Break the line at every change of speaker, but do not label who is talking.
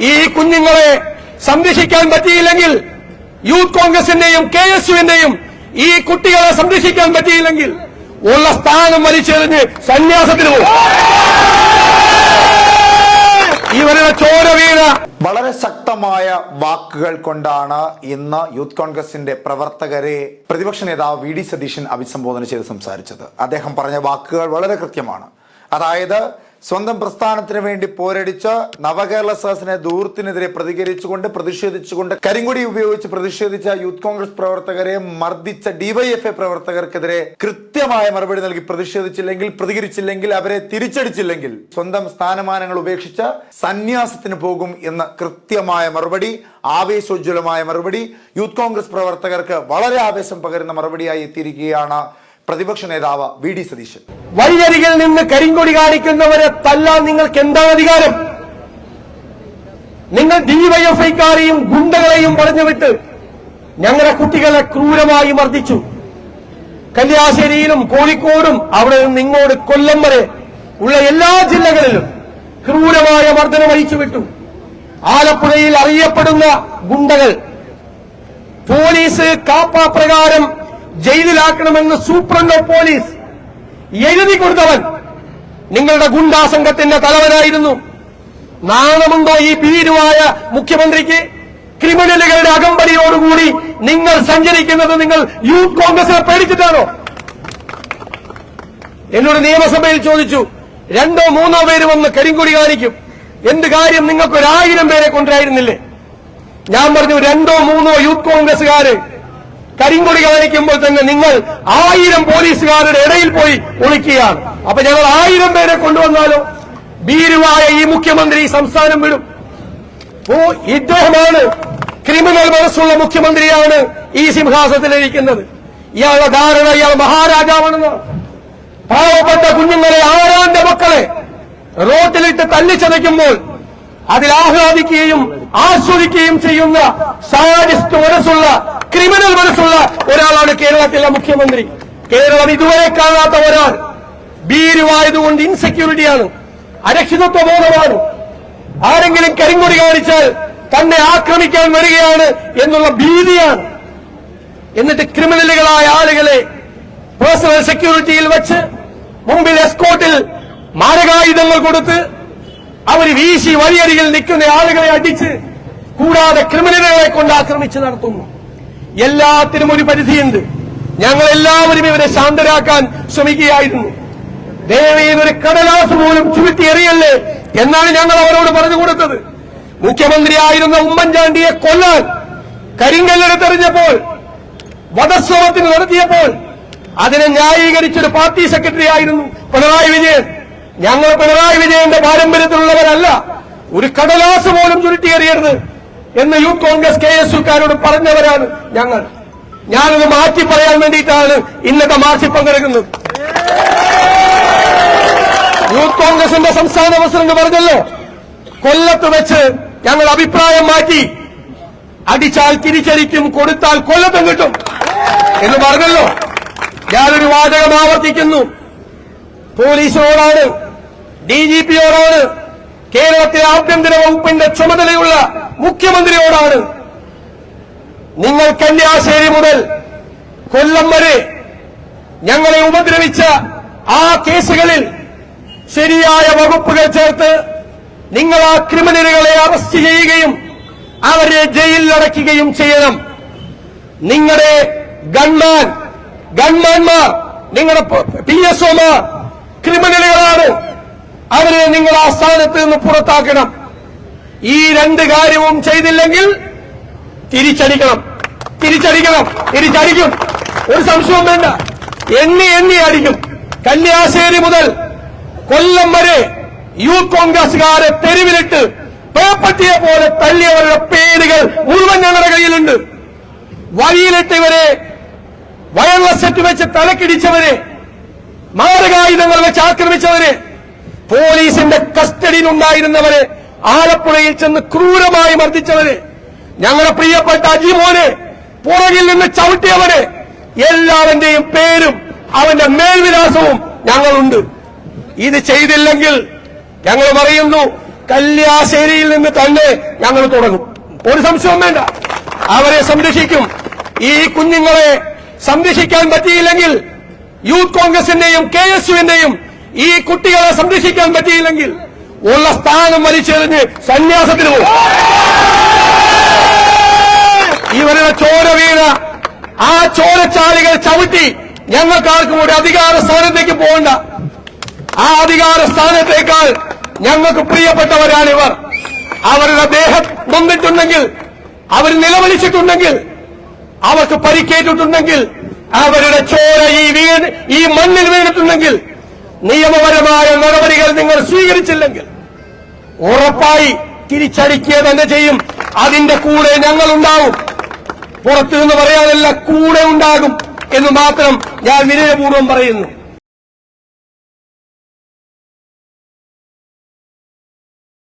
ഈ കുഞ്ഞുങ്ങളെ സംരക്ഷിക്കാൻ പറ്റിയില്ലെങ്കിൽ യൂത്ത് കോൺഗ്രസിന്റെയും കെ എസ് യുവിന്റെയും ഈ കുട്ടികളെ സംരക്ഷിക്കാൻ പറ്റിയില്ലെങ്കിൽ ഉള്ള സ്ഥാനം വലിച്ചെറിഞ്ഞ് സന്യാസത്തിന് പോകും. ഇവരുടെ ചോര വീണ
വളരെ ശക്തമായ വാക്കുകൾ കൊണ്ടാണ് ഇന്ന് യൂത്ത് കോൺഗ്രസിന്റെ പ്രവർത്തകരെ പ്രതിപക്ഷ നേതാവ് വി ഡി സതീശൻ അഭിസംബോധന ചെയ്ത് സംസാരിച്ചത്. അദ്ദേഹം പറഞ്ഞ വാക്കുകൾ വളരെ കൃത്യമാണ്. അതായത് സ്വന്തം പ്രസ്ഥാനത്തിന് വേണ്ടി പോരടിച്ച നവകേരള സദസ്സിനെ ദൂരത്തിനെതിരെ പ്രതികരിച്ചുകൊണ്ട് പ്രതിഷേധിച്ചുകൊണ്ട് കരിങ്കൊടി ഉപയോഗിച്ച് പ്രതിഷേധിച്ച യൂത്ത് കോൺഗ്രസ് പ്രവർത്തകരെ മർദ്ദിച്ച ഡിവൈഎഫ്ഐ പ്രവർത്തകർക്കെതിരെ കൃത്യമായ മറുപടി നൽകി പ്രതിഷേധിച്ചില്ലെങ്കിൽ പ്രതികരിച്ചില്ലെങ്കിൽ അവരെ തിരിച്ചടിച്ചില്ലെങ്കിൽ സ്വന്തം സ്ഥാനമാനങ്ങൾ ഉപേക്ഷിച്ച സന്യാസത്തിന് പോകും എന്ന കൃത്യമായ മറുപടി ആവേശോജ്വലമായ മറുപടി യൂത്ത് കോൺഗ്രസ് പ്രവർത്തകർക്ക് വളരെ ആവേശം പകരുന്ന മറുപടിയായി എത്തിയിരിക്കുകയാണ് പ്രതിപക്ഷ നേതാവ് വി ഡി സതീശൻ.
വഴിയരികിൽ നിന്ന് കരിങ്കൊടി കാണിക്കുന്നവരെ തല്ലാൻ നിങ്ങൾക്ക് എന്താണ് അധികാരം? നിങ്ങൾ ഡിവൈഎഫ്ഐക്കാരെയും ഗുണ്ടകളെയും പറഞ്ഞുവിട്ട് ഞങ്ങളെ കുട്ടികളെ ക്രൂരമായി മർദ്ദിച്ചു. കല്യാശ്ശേരിയിലും കോഴിക്കോടും അവിടെ നിന്ന് ഇങ്ങോട്ട് കൊല്ലം വരെ ഉള്ള എല്ലാ ജില്ലകളിലും ക്രൂരമായ മർദ്ദനം അഴിച്ചുവിട്ടു. ആലപ്പുഴയിൽ അറിയപ്പെടുന്ന ഗുണ്ടകൾ. പോലീസ് കാപ്പ പ്രകാരം ജയിലിലാക്കണമെന്ന് സൂപ്രണ്ടോ പോലീസ്? എഴുതി കൊടുത്തവൻ നിങ്ങളുടെ ഗുണ്ടാ സംഘത്തിന്റെ തലവനായിരുന്നു. നാണമുണ്ടോ ഈ ഭീരുവായ മുഖ്യമന്ത്രിക്ക്? ക്രിമിനലുകളുടെ അകമ്പടിയോടുകൂടി നിങ്ങൾ സഞ്ചരിക്കുന്നത് നിങ്ങൾ യൂത്ത് കോൺഗ്രസിനെ പേടിച്ചിട്ടാണോ? എന്നോട് നിയമസഭയിൽ ചോദിച്ചു രണ്ടോ മൂന്നോ പേര് വന്ന് കരിങ്കൊടി കാണിക്കും. എന്ത് കാര്യം നിങ്ങൾക്ക് ഒരായിരം പേരെ കൊണ്ടുവരായിരുന്നില്ലേ? ഞാൻ പറഞ്ഞു രണ്ടോ മൂന്നോ യൂത്ത് കോൺഗ്രസുകാര് കരിങ്കൊടി കാണിക്കുമ്പോൾ തന്നെ നിങ്ങൾ ആയിരം പോലീസുകാരുടെ ഇടയിൽ പോയി ഒളിക്കുകയാണ്. അപ്പൊ ഞങ്ങൾ ആയിരം പേരെ കൊണ്ടുവന്നാലോ? ഭീരുവായ ഈ മുഖ്യമന്ത്രി ഈ സംസ്ഥാനം വിടും. ഓ ഇദ്ദേഹമാണ് ക്രിമിനൽ മനസ്സുള്ള മുഖ്യമന്ത്രിയാണ് ഈ സിംഹാസനത്തിലിരിക്കുന്നത്. ഇയാളുടെ ധാരണ ഇയാൾ മഹാരാജാവാണെന്നാണ് പാവപ്പെട്ട കുഞ്ഞുങ്ങളെ ആരാന്റെ മക്കളെ റോട്ടിലിട്ട് തല്ലിച്ചതയ്ക്കുമ്പോൾ അതിൽ ആഹ്ലാദിക്കുകയും ആസ്വദിക്കുകയും ചെയ്യുന്ന സാരിസ്റ്റ് മനസ്സുള്ള ക്രിമിനൽ മനസ്സുള്ള ഒരാളാണ് കേരളത്തിലെ മുഖ്യമന്ത്രി. കേരളം ഇതുവരെ കാണാത്ത ഒരാൾ. ഭീരുവായതുകൊണ്ട് ഇൻസെക്യൂരിറ്റിയാണ്. അരക്ഷിതത്വ ബോധമാണ്. ആരെങ്കിലും കരിങ്കൊടി കാണിച്ചാൽ തന്നെ ആക്രമിക്കാൻ വരികയാണ് എന്നുള്ള ഭീതിയാണ്. എന്നിട്ട് ക്രിമിനലുകളായ ആളുകളെ പേഴ്സണൽ സെക്യൂരിറ്റിയിൽ വെച്ച് മുമ്പിൽ എസ്കോട്ടിൽ മാരകായുധങ്ങൾ കൊടുത്ത് അവർ വീശി വഴിയരികിൽ നിൽക്കുന്ന ആളുകളെ അടിച്ച് കൂടാതെ ക്രിമിനലുകളെ കൊണ്ട് ആക്രമിച്ച് നടത്തുന്നു. എല്ലാത്തിനും ഒരു പരിധിയുണ്ട്. ഞങ്ങൾ എല്ലാവരും ഇവരെ ശാന്തരാക്കാൻ ശ്രമിക്കുകയായിരുന്നു. ദേവയിൽ ഒരു കടലാസ് പോലും ചുരുട്ടി എറിയല്ലേ എന്നാണ് ഞങ്ങൾ അവരോട് പറഞ്ഞു കൊടുത്തത്. മുഖ്യമന്ത്രിയായിരുന്ന ഉമ്മൻചാണ്ടിയെ കൊല്ലാൻ കരിങ്കല്ലെടുത്തെറിഞ്ഞപ്പോൾ വധശ്രമത്തിന് നടത്തിയപ്പോൾ അതിനെ ന്യായീകരിച്ചൊരു പാർട്ടി സെക്രട്ടറി ആയിരുന്നു പിണറായി വിജയൻ. ഞങ്ങൾ പിണറായി വിജയന്റെ പാരമ്പര്യത്തിലുള്ളവരല്ല. ഒരു കടലാസ് പോലും ചുരുട്ടിയെറിയരുത് എന്ന് യൂത്ത് കോൺഗ്രസ് കെ എസ് യുക്കാരോട് പറഞ്ഞവരാണ് ഞങ്ങൾ. ഞാനത് മാറ്റി പറയാൻ വേണ്ടിയിട്ടാണ് ഇന്നത്തെ മാർച്ചിൽ പങ്കെടുക്കുന്നത്. യൂത്ത് കോൺഗ്രസിന്റെ സംസ്ഥാന പ്രസിഡന്റ് പറഞ്ഞല്ലോ കൊല്ലത്ത് വെച്ച് ഞങ്ങൾ അഭിപ്രായം മാറ്റി അടിച്ചാൽ തിരിച്ചടിക്കും കൊടുത്താൽ കൊല്ലത്തും കിട്ടും എന്ന് പറഞ്ഞല്ലോ. ഞാനൊരു വാചകം ആവർത്തിക്കുന്നു. പോലീസിനോടാണ് ഡി ജി പിയോടാണ് കേരളത്തിലെ ആഭ്യന്തര വകുപ്പിന്റെ ചുമതലയുള്ള മുഖ്യമന്ത്രിയോടാണ് നിങ്ങൾ കല്യാശ്ശേരി മുതൽ കൊല്ലം വരെ ഞങ്ങളെ ഉപദ്രവിച്ച ആ കേസുകളിൽ ശരിയായ വകുപ്പുകൾ ചേർത്ത് നിങ്ങൾ ആ ക്രിമിനലുകളെ അറസ്റ്റ് ചെയ്യുകയും അവരെ ജയിലിൽ അടയ്ക്കുകയും ചെയ്യണം. നിങ്ങളുടെ ഗൺമാൻ ഗൺമാൻമാർ നിങ്ങളുടെ പി എസ് ഒമാർ ക്രിമിനലുകളാണ്. അവരെ നിങ്ങൾ ആ സ്ഥാനത്ത് നിന്ന് പുറത്താക്കണം. ഈ രണ്ട് കാര്യവും ചെയ്തില്ലെങ്കിൽ തിരിച്ചടിക്കണം. തിരിച്ചടിക്കണം. തിരിച്ചടിക്കും. ഒരു സംശയവും വേണ്ട. എണ്ണി എണ്ണി അടിക്കും. കന്യാശേരി മുതൽ കൊല്ലം വരെ യൂത്ത് കോൺഗ്രസുകാരെ തെരുവിലിട്ട് പേപ്പറ്റിയെ പോലെ തള്ളിയവരുടെ പേരുകൾ മുഴുവൻ ഞങ്ങളുടെ കയ്യിലുണ്ട്. വഴിയിലിട്ട് ഇവരെ വയർലെസ് സെറ്റ് വെച്ച് തലക്കിടിച്ചവരെ മാരകായുധങ്ങൾ വെച്ച് ആക്രമിച്ചവരെ പോലീസിന്റെ കസ്റ്റഡിയിലുണ്ടായിരുന്നവരെ ആലപ്പുഴയിൽ ചെന്ന് ക്രൂരമായി മർദ്ദിച്ചവരെ ഞങ്ങളുടെ പ്രിയപ്പെട്ട അജിമോനെ പുറകിൽ നിന്ന് ചവിട്ടിയവരെ എല്ലാവന്റെയും പേരും അവന്റെ മേൽവിലാസവും ഞങ്ങളുണ്ട്. ഇത് ചെയ്തില്ലെങ്കിൽ ഞങ്ങൾ പറയുന്നു കല്യാശ്ശേരിയിൽ നിന്ന് തന്നെ ഞങ്ങൾ തുടങ്ങും. ഒരു സംശയവും വേണ്ട. അവരെ സംരക്ഷിക്കും. ഈ കുഞ്ഞുങ്ങളെ സംരക്ഷിക്കാൻ പറ്റിയില്ലെങ്കിൽ യൂത്ത് കോൺഗ്രസിന്റെയും കെ എസ് യുവിന്റെയും ഈ കുട്ടികളെ സംരക്ഷിക്കാൻ പറ്റിയില്ലെങ്കിൽ ഉള്ള സ്ഥാനം വലിച്ചെറിഞ്ഞ് സന്യാസത്തിന് പോകും. ഇവരുടെ ചോര വീണ ആ ചോരച്ചാലികൾ ചവിട്ടി ഞങ്ങൾക്കാർക്കും ഒരു അധികാര സ്ഥാനത്തേക്ക് പോകണ്ട. ആ അധികാര സ്ഥാനത്തേക്കാൾ ഞങ്ങൾക്ക് പ്രിയപ്പെട്ടവരാണിവർ അവരുടെ ദേഹം നൊന്നിട്ടുണ്ടെങ്കിൽ അവർ നിലവിളിച്ചിട്ടുണ്ടെങ്കിൽ അവർക്ക് പരിക്കേറ്റിട്ടുണ്ടെങ്കിൽ അവരുടെ ചോര ഈ വീണ് ഈ മണ്ണിൽ വീണിട്ടുണ്ടെങ്കിൽ നിയമപരമായ നടപടികൾ നിങ്ങൾ സ്വീകരിച്ചില്ലെങ്കിൽ ഉറപ്പായി തിരിച്ചടിക്കുക തന്നെ ചെയ്യും. അതിന്റെ കൂടെ ഞങ്ങൾ ഉണ്ടാവും പുറത്തു നിന്ന് പറയാനല്ല കൂടെ ഉണ്ടാകും എന്ന് മാത്രം ഞാൻ വിനയപൂർവം പറയുന്നു.